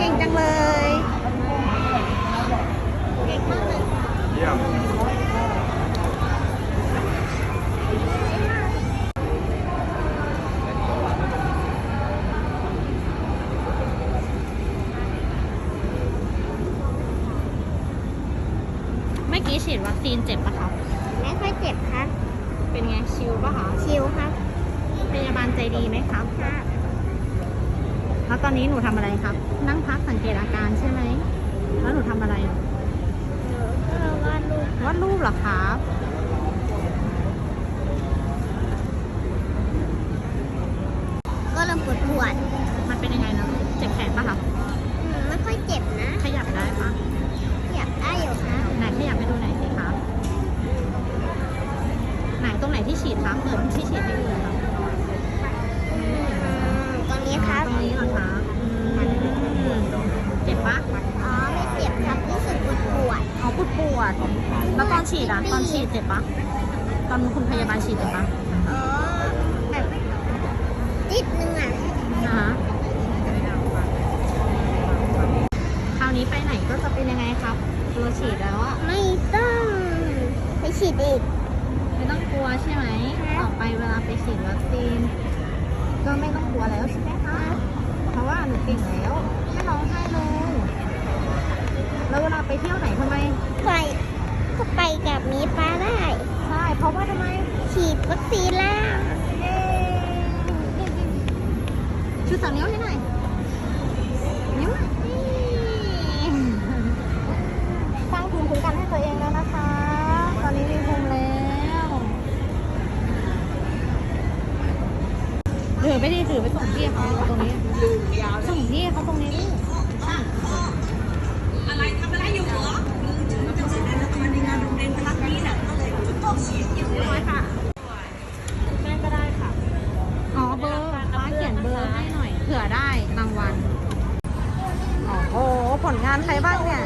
เก่งจังเลย เก่งมากเลยไม่อกี้ฉีดวัคซีนเจ็บปะคะ ไม่ค่อยเจ็บครับ เป็นไงชิลปะคะ ชิลครับพยาบาลใจดีไหมคะ ค่ะ แล้วตอนนี้หนูทำอะไรครับ นั่งพักสังเกตอาการใช่ไหม แล้วหนูทำอะไรหนูก็วาดรูปวาดรูปเหรอครับก็เริ่มปวดปวด มันเป็นยังไงนะลูกเจ็บแขนปะครับอืมไม่ค่อยเจ็บนะ ขยับได้ปะอยากได้อยู่ครับไหนขยับให้ดูหน่อยสิครับ ไหนตรงไหนที่ฉีดครับเปิดที่ฉีดให้ดูหน่อยครับ อืมตรงนี้ครับ ตรงนี้เหรอครับอืมเจ็บปะ อ๋อไม่เจ็บครับรู้สึกปวดปวด เอาป วดปวด แล้วตอนฉีดอะตอนฉีดเจ็บปะตอนคุณพยาบาลฉีดเจ็บปะอ๋อแบบนิดนึงอะนะฮะคราวนี้ไปไหนก็จะเป็นยังไงครับ ตัวฉีดแล้วอะไม่ต้องไปฉีดอีกไม่ต้องกลัวใช่ไหมต่อไปเวลาไปฉีดวัคซีนก็ไม่ต้องกลัวแล้วใช่ไหมคะ เพราะว่าหนูเก่งแล้วไม่ร้องไห้เลย แล้ว เวลาไปเที่ยวไหนทำไม ไปก็ไปกับมีฟ้าได้ ใช่ เพราะว่าทำไม ฉีดวัคซีนแล้วเอ๊ชูสามนิ้วให้หน่อย นิ้วนี่สร้างภูมิคุ้มกันให้ตัวเองแล้วนะคะ ตอนนี้มีภูมิแล้วถือไปดิถือไปส่งพี่เขาตรงนี้ ผลงานใครบ้างเนี่ย